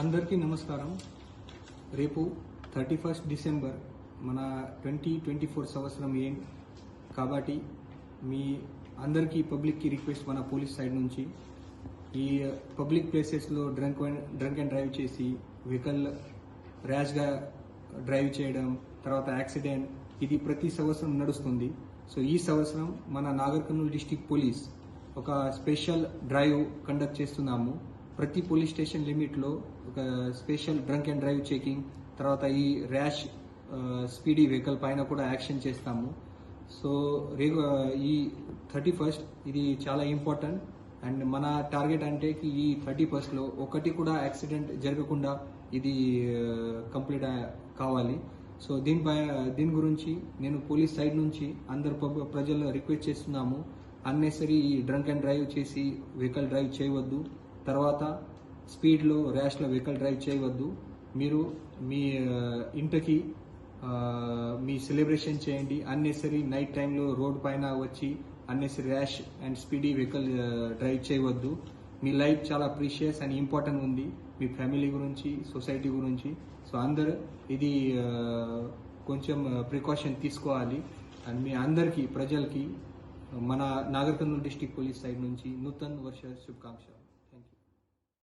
అందరికీ నమస్కారం. రేపు థర్టీ ఫస్ట్ డిసెంబర్ మన ట్వంటీ ట్వంటీ ఫోర్ సంవత్సరం ఏం కాబట్టి మీ అందరికీ పబ్లిక్కి రిక్వెస్ట్ మన పోలీస్ సైడ్ నుంచి. ఈ పబ్లిక్ ప్లేసెస్లో డ్రంక్ డ్రంక్ అండ్ డ్రైవ్ చేసి వెహికల్ ర్యాష్గా డ్రైవ్ చేయడం తర్వాత యాక్సిడెంట్ ఇది ప్రతి సంవత్సరం నడుస్తుంది. సో ఈ సంవత్సరం మన నాగర్ కర్నూలు డిస్టిక్ పోలీస్ ఒక స్పెషల్ డ్రైవ్ కండక్ట్ చేస్తున్నాము. ప్రతి పోలీస్ స్టేషన్ లిమిట్లో ఒక special drunk and drive checking తర్వాత ఈ ర్యాష్ స్పీడీ వెహికల్ పైన కూడా యాక్షన్ చేస్తాము. సో రేగు ఈ థర్టీ ఫస్ట్ ఇది చాలా ఇంపార్టెంట్. అండ్ మన టార్గెట్ అంటే కి ఈ థర్టీ ఫస్ట్లో ఒకటి కూడా యాక్సిడెంట్ జరగకుండా ఇది కంప్లీట్ కావాలి. సో దీనిపై దీని గురించి నేను పోలీస్ సైడ్ నుంచి అందరు ప్రజలు రిక్వెస్ట్ చేస్తున్నాము. అన్నెసరీ డ్రంక్ అండ్ డ్రైవ్ చేసి వెహికల్ డ్రైవ్ చేయవద్దు. తర్వాత స్పీడ్లో ర్యాష్లో వెహికల్ డ్రైవ్ చేయవద్దు. మీరు మీ ఇంటికి మీ సెలబ్రేషన్ చేయండి. అన్నెసరీ నైట్ టైంలో రోడ్ పైన వచ్చి unnecessary rash and speedy vehicle drive చేయవద్దు. మీ లైఫ్ చాలా ప్రీషియస్ అండ్ ఇంపార్టెంట్ ఉంది. మీ ఫ్యామిలీ గురించి సొసైటీ గురించి. సో అందరు ఇది కొంచెం ప్రికాషన్ తీసుకోవాలి. అండ్ మీ అందరికీ ప్రజలకి మన నాగర్కర్నూలు డిస్టిక్ పోలీస్ సైడ్ నుంచి నూతన్ వర్ష శుభాకాంక్షలు.